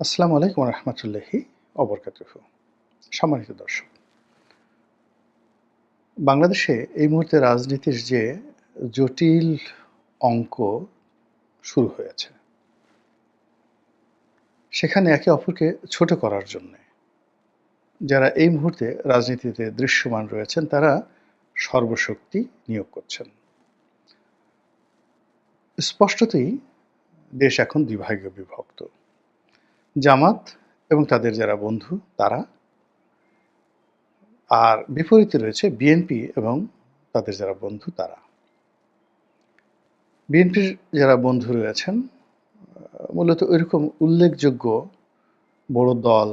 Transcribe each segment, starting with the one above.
আসসালামু আলাইকুম রহমতুল্লাহি অবরকাতুহ সম্মানিত দর্শক, বাংলাদেশে এই মুহূর্তে রাজনীতির যে জটিল অঙ্ক শুরু হয়েছে, সেখানে একে অপরকে ছোট করার জন্য যারা এই মুহূর্তে রাজনীতিতে দৃশ্যমান রয়েছেন, তারা সর্বশক্তি নিয়োগ করছেন। স্পষ্টতই দেশ এখন দুইভাগে বিভক্ত। জামাত এবং তাদের যারা বন্ধু, তারা। আর বিপরীতে রয়েছে বিএনপি এবং তাদের যারা বন্ধু, তারা। বিএনপির যারা বন্ধু রয়েছেন, মূলত ওইরকম উল্লেখযোগ্য বড় দল,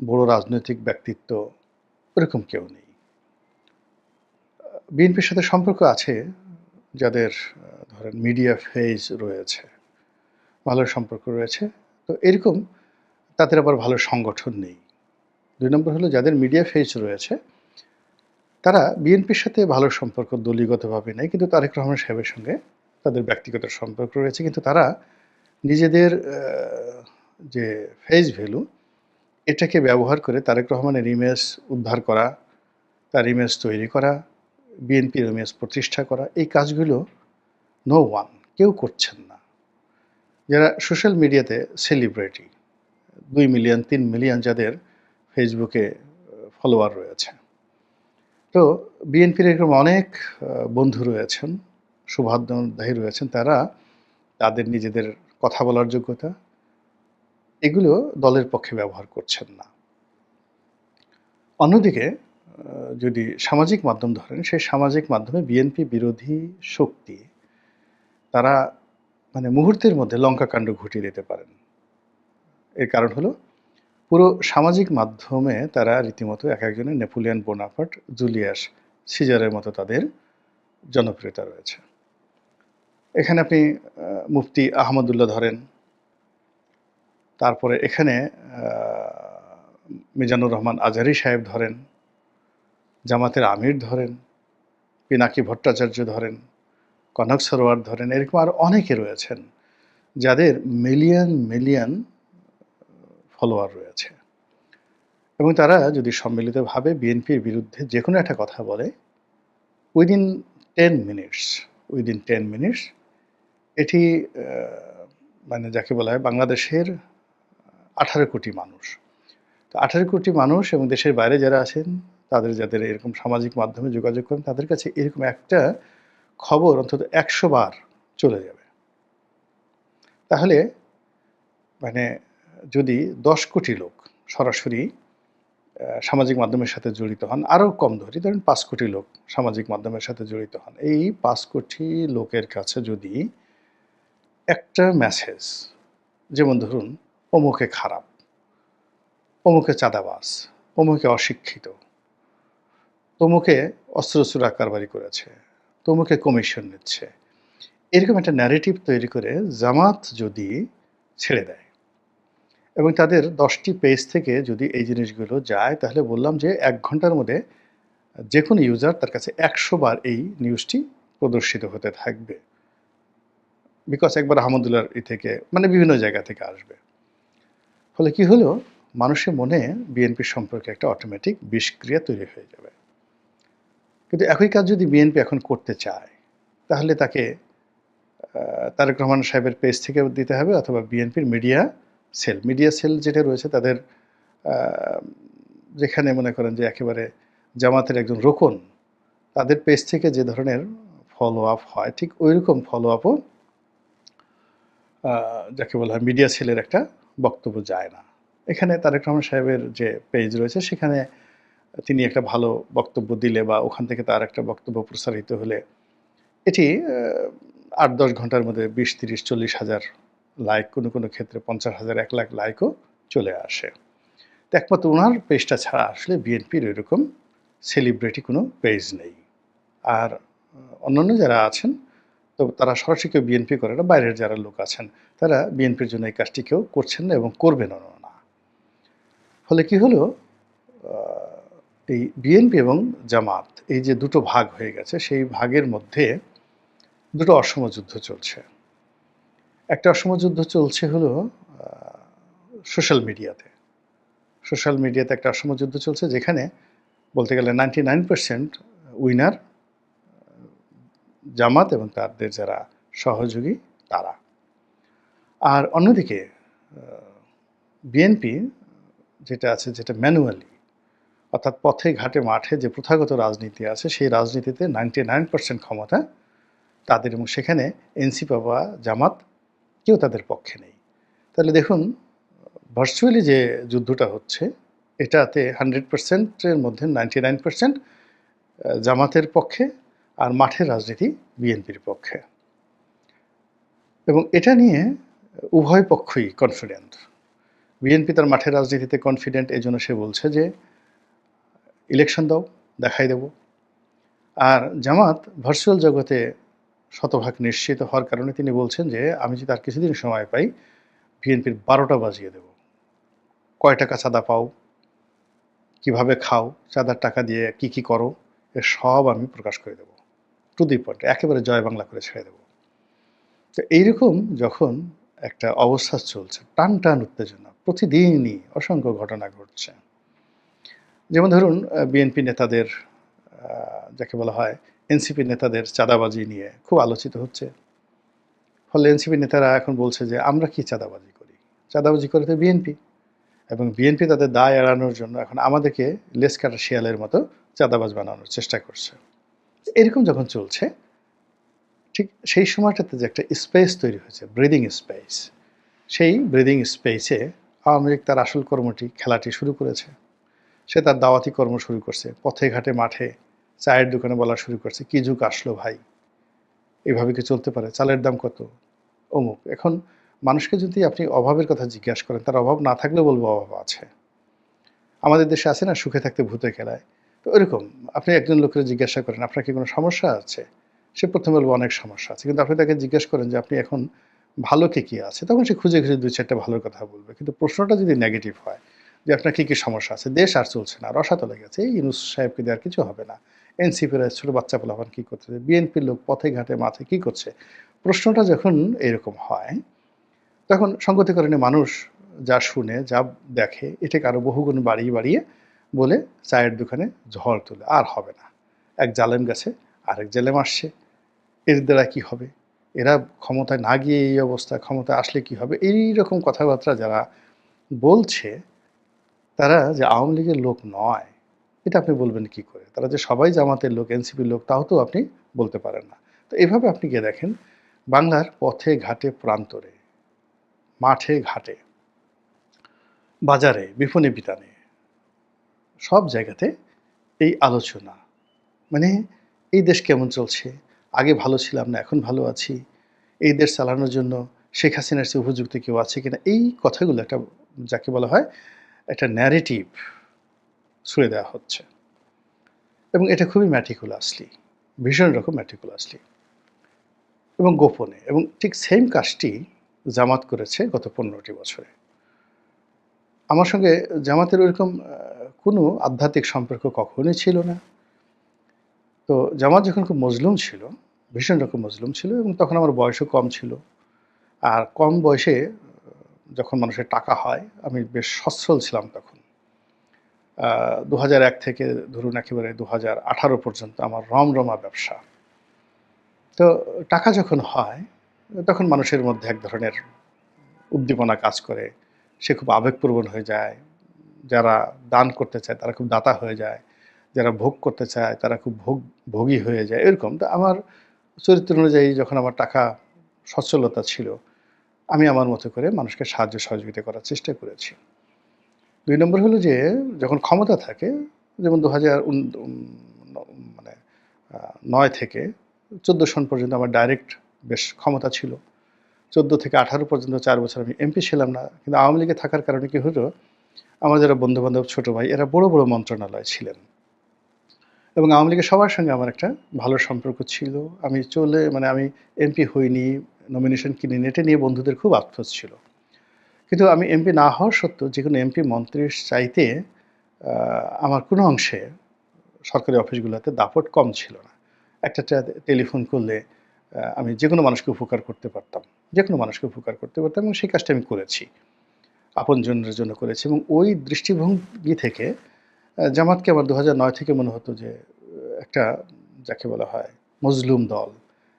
বড় রাজনৈতিক ব্যক্তিত্ব ওরকম কেউ নেই। বিএনপির সাথে সম্পর্ক আছে যাদের, ধরেন মিডিয়া ফেজ রয়েছে, ভালো সম্পর্ক রয়েছে। তো এরকম তাদের আবার ভালো সংগঠন নেই। দুই নম্বর হলো যাদের মিডিয়া ফেজ রয়েছে, তারা বিএনপির সাথে ভালো সম্পর্ক দলীয়গতভাবে নেই, কিন্তু তারেক রহমান সাহেবের সঙ্গে তাদের ব্যক্তিগত সম্পর্ক রয়েছে, কিন্তু তারা নিজেদের যে ফেজ ভ্যালু এটাকে ব্যবহার করে তারেক রহমানের ইমেজ উদ্ধার করা, তার ইমেজ তৈরি করা, বিএনপির ইমেজ প্রতিষ্ঠা করা, এই কাজগুলো নো ওয়ান কেউ করছেন না। যারা সোশ্যাল মিডিয়াতে সেলিব্রিটি দুই মিলিয়ন, তিন মিলিয়ন যাদের ফেসবুকে ফলোয়ার রয়েছে। তো বিএনপির এরকম অনেক বন্ধু রয়েছেন শুভাধ্যায়ী রয়েছেন, তারা তাদের নিজেদের কথা বলার যোগ্যতা, এগুলো দলের পক্ষে ব্যবহার করছেন না। অন্যদিকে যদি সামাজিক মাধ্যম ধরেন, সেই সামাজিক মাধ্যমে বিএনপি বিরোধী শক্তি, তারা মানে মুহূর্তের মধ্যে লঙ্কা কাণ্ড ঘটিয়ে দিতে পারেন। এর কারণ হলো, পুরো সামাজিক মাধ্যমে তারা রীতিমতো এক একজনের নেপোলিয়ান বোনাফাট জুলিয়াস সিজারের মতো তাদের জনপ্রিয়তা রয়েছে। এখানে আপনি মুফতি আহমদুল্লাহ ধরেন। তারপরে এখানে মিজানুর রহমান আজারি সাহেব ধরেন। জামাতের আমির ধরেন। পিনাকি ভট্টাচার্য ধরেন। কনক সরোয়ার ধরেন। এরকম আর অনেকে রয়েছেন যাদের মিলিয়ন মিলিয়ন ফলোয়ার রয়েছে। এবং তারা যদি সম্মিলিতভাবে বিএনপির বিরুদ্ধে যে কোনো একটা কথা বলে within ten minutes within ten minutes এটি মানে যাকে বলা হয় বাংলাদেশের আঠারো কোটি মানুষ। তো আঠারো কোটি মানুষ এবং দেশের বাইরে যারা আছেন, তাদের যাদের এরকম সামাজিক মাধ্যমে যোগাযোগ করেন, তাদের কাছে এরকম একটা খবর অন্তত একশো বার চলে যাবে। তাহলে মানে যদি দশ কোটি লোক সরাসরি সামাজিক মাধ্যমের সাথে জড়িত হন, আরও কম ধরি, ধরেন পাঁচ কোটি লোক সামাজিক মাধ্যমের সাথে জড়িত হন, এই পাঁচ কোটি লোকের কাছে যদি একটা মেসেজ যেমন ধরুন, অমুকে খারাপ, অমুকে চাঁদাবাস অমুকে অশিক্ষিত তমুকে অস্ত্র চুরা কারবারি করেছে তমুকে কমিশন নিচ্ছে, এরকম একটা ন্যারেটিভ তৈরি করে জামাত যদি ছেড়ে দেয় এবং তাদের দশটি পেজ থেকে যদি এই জিনিসগুলো যায়, তাহলে বললাম যে এক ঘণ্টার মধ্যে যে কোনো ইউজার তার কাছে একশো বার এই নিউজটি প্রদর্শিত হতে থাকবে। বিকজ একবার আহমদুল্লাহর ই থেকে মানে বিভিন্ন জায়গা থেকে আসবে। ফলে কি হলো? মানুষের মনে বিএনপির সম্পর্কে একটা অটোমেটিক বিষক্রিয়া তৈরি হয়ে যাবে। কিন্তু একই কাজ যদি বিএনপি এখন করতে চায়, তাহলে তাকে তারেক রহমান সাহেবের পেজ থেকে দিতে হবে অথবা বিএনপির মিডিয়া সেল মিডিয়া সেল যেটা রয়েছে তাদের যেখানে মনে করেন যে একেবারে জামাতের একজন রোকন, তাদের পেজ থেকে যে ধরনের ফলো আপ হয়, ঠিক ওই রকম ফলো আপও যাকে বলা হয় মিডিয়া সেলের একটা বক্তব্য যায় না। এখানে তারেক রহমান সাহেবের যে পেজ রয়েছে, সেখানে তিনি একটা ভালো বক্তব্য দিলে বা ওখান থেকে তার একটা বক্তব্য প্রসারিত হলে, এটি আট দশ ঘণ্টার মধ্যে বিশ, তিরিশ, চল্লিশ হাজার লাইক কোনো কোনো ক্ষেত্রে পঞ্চাশ হাজার, এক লাখ লাইকও চলে আসে। তো একমাত্র ওনার পেজটা ছাড়া আসলে বিএনপির এরকম সেলিব্রিটি কোনো পেজ নেই। আর অন্যান্য যারা আছেন, তো তারা সরাসরি কেউ বিএনপি করে না, বাইরের যারা লোক আছেন, তারা বিএনপির জন্য এই কাজটি কেউ করছেন না এবং করবেন না। ফলে কি হলো? এই বিএনপি এবং জামাত, এই যে দুটো ভাগ হয়ে গেছে, সেই ভাগের মধ্যে দুটো অসম যুদ্ধ চলছে। একটা অসম যুদ্ধ চলছে হলো সোশ্যাল মিডিয়াতে সোশ্যাল মিডিয়াতে একটা অসম যুদ্ধ চলছে যেখানে বলতে গেলে ninety nine percent winner Jamaat এবং তাদের যারা সহযোগী, তারা। আর অন্যদিকে বিএনপি যেটা আছে, যেটা ম্যানুয়ালি অর্থাৎ পথে, ঘাটে, মাঠে যে প্রথাগত রাজনীতি আছে, সেই রাজনীতিতে নাইনটি নাইন পার্সেন্ট ক্ষমতা তাদের এবং সেখানে এনসি পাওয়া জামাত কেউ তাদের পক্ষে নেই। তাহলে দেখুন ভার্চুয়ালি যে যুদ্ধটা হচ্ছে, এটাতে হান্ড্রেড পার্সেন্টের মধ্যে নাইনটি নাইন পার্সেন্ট জামাতের পক্ষে আর মাঠের রাজনীতি বিএনপির পক্ষে। এবং এটা নিয়ে উভয় পক্ষই কনফিডেন্ট বিএনপি তার মাঠের রাজনীতিতে কনফিডেন্ট এই জন্য সে বলছে যে ইলেকশন দাও, দেখাই দেব। আর জামাত ভার্চুয়াল জগতে শতভাগ নিশ্চিত হওয়ার কারণে তিনি বলছেন যে, আমি যদি আর কিছুদিন সময় পাই, বিএনপির বারোটা বাজিয়ে দেব। কয় টাকা চাঁদা পাও? কীভাবে খাও? চাঁদার টাকা দিয়ে কি কি করো? এ সব আমি প্রকাশ করে দেব। টু দি পয়েন্ট, একেবারে জয় বাংলা করে ছেড়ে দেব। তো এইরকম যখন একটা অবস্থা চলছে, টান টান উত্তেজনা প্রতিদিনই অসংখ্য ঘটনা ঘটছে। যেমন ধরুন বিএনপি নেতাদের যাকে বলা হয় এনসিপি নেতাদের চাঁদাবাজি নিয়ে খুব আলোচিত হচ্ছে। ফলে এনসিপি নেতারা এখন বলছে যে, আমরা কি চাঁদাবাজি করি? চাঁদাবাজি করে তো বিএনপি। এবং বিএনপি তাদের দায় এড়ানোর জন্য এখন আমাদেরকে লেস কাটা শিয়ালের মতো চাঁদাবাজ বানানোর চেষ্টা করছে। এরকম যখন চলছে, ঠিক সেই সময়টাতে যে একটা স্পেস তৈরি হয়েছে ব্রিদিং স্পেস সেই ব্রিদিং স্পেসে আওয়ামী লীগ তার আসল কর্মটি, খেলাটি শুরু করেছে। সে তার দাওয়াতি কর্ম শুরু করছে, পথে ঘাটে মাঠে চায়ের দোকানে বলা শুরু করছে, কি যুগ আসলো ভাই? এভাবে কি চলতে পারে? চালের দাম কত? অমুক। এখন মানুষকে যদি আপনি অভাবের কথা জিজ্ঞাসা করেন, তার অভাব না থাকলেও বলব অভাব আছে। আমাদের দেশে আছে না, সুখে থাকতে ভূতে খেলায়? তো ওরকম আপনি একজন লোকের জিজ্ঞাসা করেন, আপনার কি কোনো সমস্যা আছে? সে প্রথমে বলব, অনেক সমস্যা আছে। কিন্তু আপনি তাকে জিজ্ঞেস করেন যে, আপনি এখন ভালো কে কী আছে? তখন সে খুঁজে খুঁজে দুই চারটা ভালোর কথা বলবে। কিন্তু প্রশ্নটা যদি নেগেটিভ হয়, যে, আপনার কী কী সমস্যা আছে? দেশ আর চলছে না রসাতো লেগেছে এই ইউনুস সাহেবকে দেওয়ার কিছু হবে না। এনসিপির ছোটো বাচ্চা পোলাপান কী করতেছে বিএনপির লোক পথে ঘাটে মাথে কী করছে? প্রশ্নটা যখন এরকম হয়, তখন সঙ্গতিকরণে মানুষ যা শুনে, যা দেখে, এটাকে আরও বহুগুণ বাড়িয়ে বাড়িয়ে বলে চায়ের দোকানে ঝড় তুলে। আর হবে না। এক জালেম গেছে, আরেক জালেম আসছে। এর দ্বারা কী হবে? এরা ক্ষমতায় না গিয়ে এই অবস্থা, ক্ষমতায় আসলে কি হবে? এই রকম কথাবার্তা যারা বলছে, তারা যে আওয়ামী লীগের লোক নয়। এটা আপনি বলবেন কি করে? তারা যে সবাই জামাতের লোক, এনসিপির লোক, তাও তো আপনি বলতে পারেন না। তো এভাবে আপনি গিয়ে দেখেন, বাংলার পথে ঘাটে, প্রান্তরে, মাঠে ঘাটে, বাজারে, বিপণী বিতানে, সব জায়গাতে এই আলোচনা। মানে এই দেশ কেমন চলছে? আগে ভালো ছিলাম না, এখন ভালো আছি। এই দেশ চালানোর জন্য শেখ হাসিনার চেয়ে উপযুক্ত কেউ আছে কিনা? এই কথাগুলো একটা, যাকে বলা হয় একটা ন্যারেটিভ ছুঁড়ে দেওয়া হচ্ছে। এবং এটা খুবই ম্যাটিকুলাসলি ভীষণ রকম ম্যাটিকুলাসলি এবং গোপনে এবং ঠিক সেম কাজটি জামাত করেছে গত পনেরোটি বছরে। আমার সঙ্গে জামাতের ওইরকম কোনো আধ্যাত্মিক সম্পর্ক কখনোই ছিল না। তো জামাত যখন খুব মজলুম ছিল, ভীষণ রকম মজলুম ছিল এবং তখন আমার বয়সও কম ছিল। আর কম বয়সে যখন মানুষের টাকা হয়, আমি বেশ সচ্ছল ছিলাম তখন। দু থেকে ধরুন একেবারে দু পর্যন্ত আমার রমরমা ব্যবসা। তো টাকা যখন হয়, তখন মানুষের মধ্যে এক ধরনের উদ্দীপনা কাজ করে। সে খুব আবেগপ্রবণ হয়ে যায়। যারা দান করতে চায়, তারা খুব দাতা হয়ে যায়। যারা ভোগ করতে চায়, তারা খুব ভোগ, ভোগী হয়ে যায়। এরকম। তো আমার চরিত্র অনুযায়ী যখন আমার টাকা সচ্ছলতা ছিল, আমি আমার মতো করে মানুষকে সাহায্য সহযোগিতা করার চেষ্টা করেছি। দুই নম্বর হলো যে, যখন ক্ষমতা থাকে, যেমন দু হাজার মানে নয় থেকে চোদ্দ সন পর্যন্ত আমার ডাইরেক্ট বেশ ক্ষমতা ছিল। চোদ্দ থেকে আঠারো পর্যন্ত চার বছর আমি এমপি ছিলাম না, কিন্তু আওয়ামী লীগে থাকার কারণে কি হলো, আমার যারা বন্ধুবান্ধব ছোটো ভাই, এরা বড় বড় মন্ত্রণালয় ছিলেন। এবং আওয়ামী লীগের সবার সঙ্গে আমার একটা ভালো সম্পর্ক ছিল। আমি চলে মানে আমি এমপি হইনি নমিনেশন কিনে এটা নিয়ে বন্ধুদের খুব আফসোস ছিল। কিন্তু আমি এমপি না হওয়া সত্ত্বেও যে কোনো এমপি মন্ত্রীর চাইতে আমার কোনো অংশে সরকারি অফিসগুলোতে দাপট কম ছিল না। একটা টেলিফোন করলে আমি যে কোনো মানুষকে উপকার করতে পারতাম। যে কোনো মানুষকে উপকার করতে পারতাম এবং সেই কাজটা আমি করেছি। আপনজনের জন্য করেছি এবং ওই দৃষ্টিভঙ্গি থেকে জামাতকে আমার দু নয় থেকে মনে হতো যে একটা যাকে বলা হয় মজলুম দল,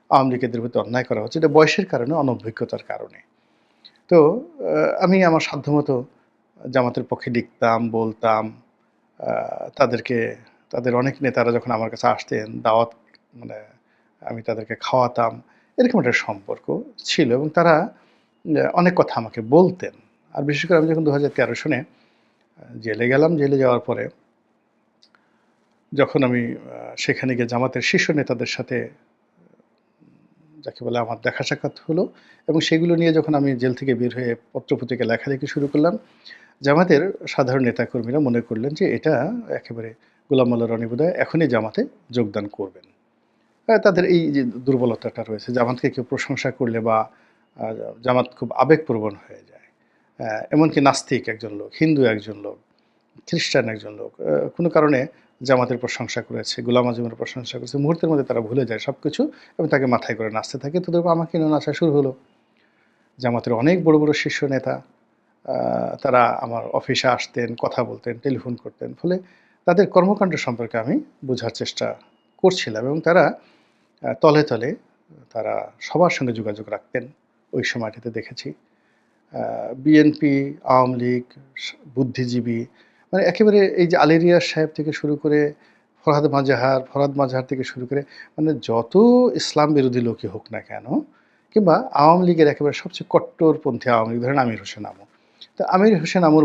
আওয়ামী লীগের প্রতি অন্যায় করা হচ্ছে। এটা বয়সের কারণে, অনভিজ্ঞতার কারণে। তো আমি আমার সাধ্যমতো জামাতের পক্ষে লিখতাম, বলতাম তাদেরকে, তাদের অনেক নেতারা যখন আমার কাছে আসতেন, দাওয়াত মানে আমি তাদেরকে খাওয়াতাম, এরকম একটা সম্পর্ক ছিল এবং তারা অনেক কথা আমাকে বলতেন। আর বিশেষ করে আমি যখন দু হাজার তেরো সনে জেলে গেলাম, জেলে যাওয়ার পরে, যখন আমি সেখানে গিয়ে জামাতের শীর্ষ নেতাদের সাথে যাকে বলে আমার দেখা সাক্ষাৎ হলো এবং সেগুলো নিয়ে যখন আমি জেল থেকে বের হয়ে পত্রপত্রিকা লেখালেখি শুরু করলাম, জামাতের সাধারণ নেতাকর্মীরা মনে করলেন যে এটা একেবারে গোলাম মোল্লা রনি বোধহয় এখনই জামাতে যোগদান করবেন। তাদের এই যে দুর্বলতাটা রয়েছে, জামাতকে কেউ প্রশংসা করলে বা জামাত খুব আবেগপ্রবণ হয়ে যায়। এমনকি নাস্তিক একজন লোক, হিন্দু একজন লোক খ্রিস্টান একজন লোক কোনো কারণে জামাতের প্রশংসা করেছে, গোলাম আজমের প্রশংসা করেছে মুহূর্তের মধ্যে তারা ভুলে যায় সব কিছু এবং তাকে মাথায় করে নাচতে থাকে। তো দেখব আমাকে নিয়ে নাচা শুরু হলো। জামাতের অনেক বড় বড় শীর্ষ নেতা তারা আমার অফিসে আসতেন, কথা বলতেন, টেলিফোন করতেন। ফলে তাদের কর্মকাণ্ড সম্পর্কে আমি বোঝার চেষ্টা করছিলাম এবং তারা তলে তলে তারা সবার সঙ্গে যোগাযোগ রাখতেন। ওই সময়টিতে দেখেছি বিএনপি, আওয়ামী লীগ বুদ্ধিজীবী মানে একেবারে এই যে আলেরিয়া সাহেব থেকে শুরু করে ফরহাদ মাজাহার ফরহাদ মাজাহার থেকে শুরু করে মানে যত ইসলাম বিরোধী লোকই হোক না কেন, কিংবা আওয়ামী লীগের একেবারে সবচেয়ে কট্টরপন্থী আওয়ামী লীগ, ধরেন আমির হোসেন আমু। তো আমির হোসেন আমুর